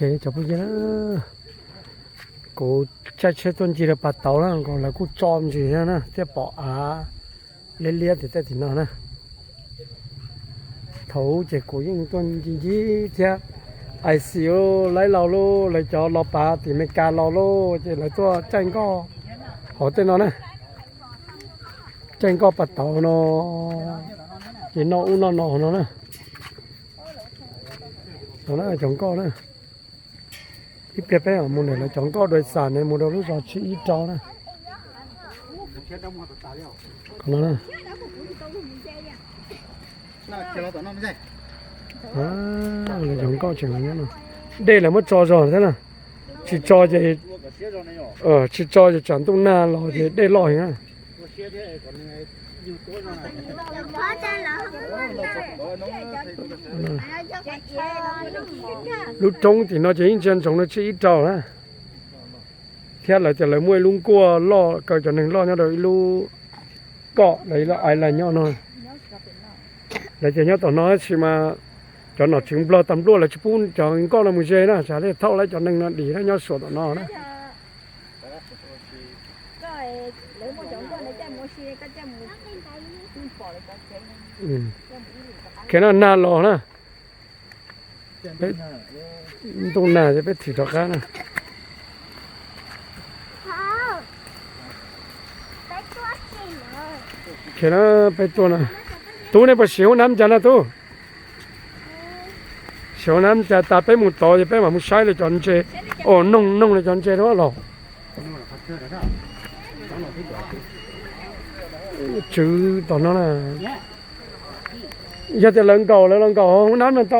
cái cháu bây giờ nó cố cha chế tuần chỉ là bắt tàu là còn là cố chom gì nữa nè tiếp bỏ à liên liên thì thì nè thấu chỉ cố những tuần chỉ ai xíu lấy lò lô lấy cho lò bà thì mới cà lò lô chỉ lấy cho tranh co họ tên nó nè tranh co bắt tàu nó chỉ nó u nó nọ nó nè nó là chồng co ít bé bé ở môn này là chẳng có đời sản này môn đó lúc giờ chỉ ít cháu còn nó à là chẳng có chẳng nhé nè đây là mất trò rồi thế nè chỉ cho thì ờ chỉ cho thì chẳng tung na lo đây lo nhá lúc trống thì nó chỉ in chân trống nó chỉ ít trầu ha thế là chỉ là mua lúng cua lo cái cho nên lo nhau rồi lu cọ đấy là ai là nhau rồi đấy chỉ nhau tao nói chỉ mà cho nó chứng lo tầm lo là chỉ phun cho những con là mùi dê đó chả để thâu lại cho nên nó đi nó nhau sổ tao nó đó แค่นั้นน้าหรอนะตรงหน้าจะไปถีดอกค้านะแค่นั้นไปตัวนะตัวนี้ไปเสียวน้ำจันนะตัวเสียวน้ำจะตาไปมุดต่อจะไปหมุดใช้เลยจอนเจโอ้นุ่งนุ่งเลยจอนเจแลาะหรอ chứ tao nó là giờ thì lần cầu là lần cầu không nói mình to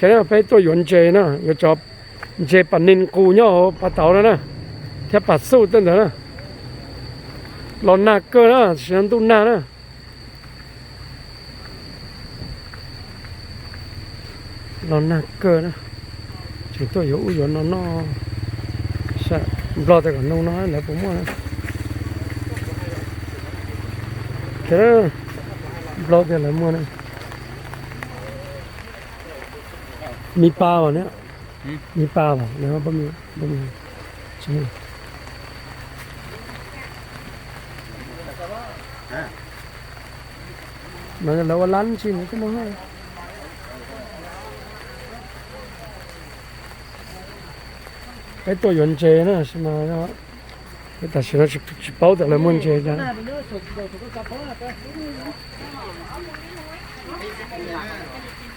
cái này phải tôi yến chế nữa yo cho chế bản nên cù nhau bắt tàu nữa nè theo bắt sâu tên đó nè lon nạc cơ nữa xem tu nà nữa lon nạc cơ nữa chúng tôi hữu yến nó nó sợ lo tới cả lâu nói là cũng mà คบล็อกกันแล้มั้งนี่มีปลาวะเนี่ยมีปลาวะเนี่ยมันไม่มีไม่มีใช่มันจะเลาว่ลันชินก็ไม่ให้ไอตัวยนเจนะใช่ไหมครับ Eta se vede ci pauta le munge da.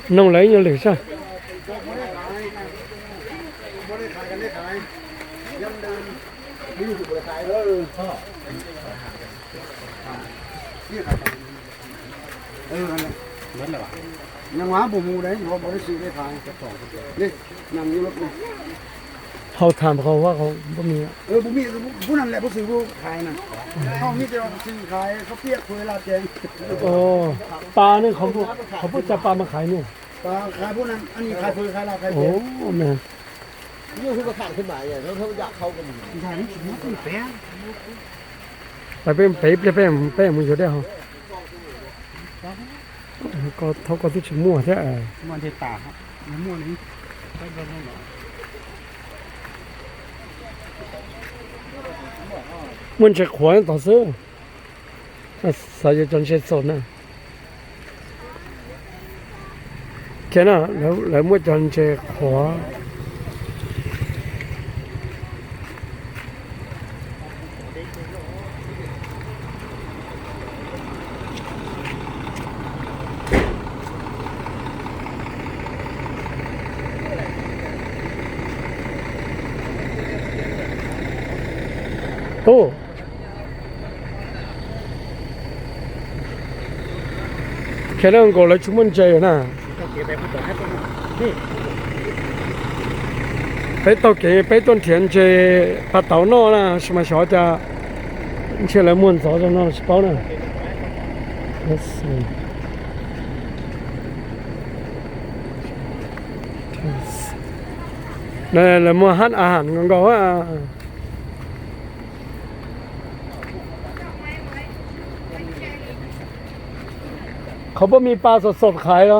lấy như lì sao? Nhà hóa bù mù đấy, nó bỏ cái gì để thải. Đi, nằm như lúc này. ขาถามเขาว่าเขาบ่มีเออบ่มีผู้นั้นแหละผู้ซื้อผู้ขายนะเขามีแต่ว่าซื้อขายเขาเปียกคุยลาบแจงโอ้ปลาเนี่ยเขาเขาพูดจะปลามาขายนี่ปลาขายผู้นั้นอันนี้ขายคุยขายลาบขายแจโอ้แม่ยูคือก็ขรางขึ้นมาเนี่ยแล้วเขาอยากเข้ากันอยู่ขายนี่ถึงมันเป็นแปลงไปเป็นไปเป็นไปเป็นมึงอยู่ได้เหรอก็เขาก็ที่ชิมั่วแท้ไออมันเทตาครับมัน่วนี้มันจะขวานต่อซื้อสายจนเช็ดสนนะแค่นั้นแล้วแล้วเมื่อจนเช็ดขวา Ồ oh. 걔랑 chơi na, bé tàu kế bé tuần thiền chế bắt tàu nó là xem mà xóa cha chế là muốn gió cho nó sẽ bao nè let's see là mua hát à hẳn còn có à เขาบ่มีปลาสดๆขายเหรอ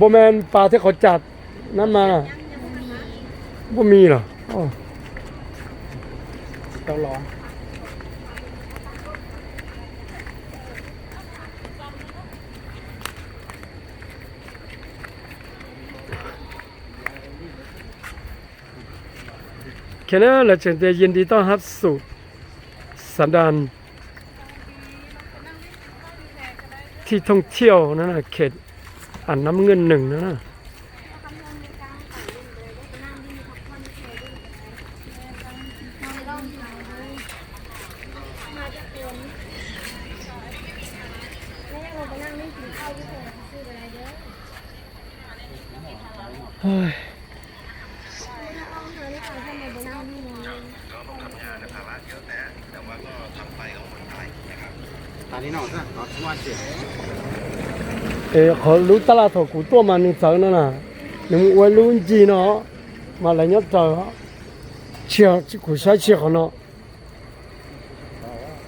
บ่แมนปลาที่เขาจัดนั่นมาบ่มีเหรอต้อเจ้าร้องแค่นั้นเราจะยินดีต้อนรับสู่สันดานที่ท่องเที่ยวนั่นนะเขตอ่านน้ำเงินหนึ่งนั่นนะเฮ้ยเออขอรู้ตลาดถกูตัวมัหนึ่งเจอนั่นน่ะหนึ่งวัยรุ่นจีเนาะมาเลยเนี่เจอเชี่ยกูใช้เชี่ยเขาเนาะ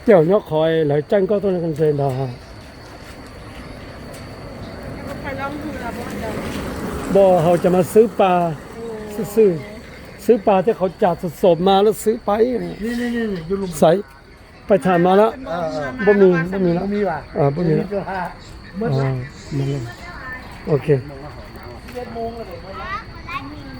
เดี๋ยวเนี่คอยหลายจังก็ต้องกันเซนฮะบ่เขาจะมาซื้อปลาซื้อซื้อปลาที่เขาจัดสดมาแล้วซื้อไปนี่นี่นีุ่งใส่ไปถามมาแล้วบ่มีบ่มีแล้ว่มีว่ะอ่าบ่มีแล้วอ่ามาลโอเคโมงล้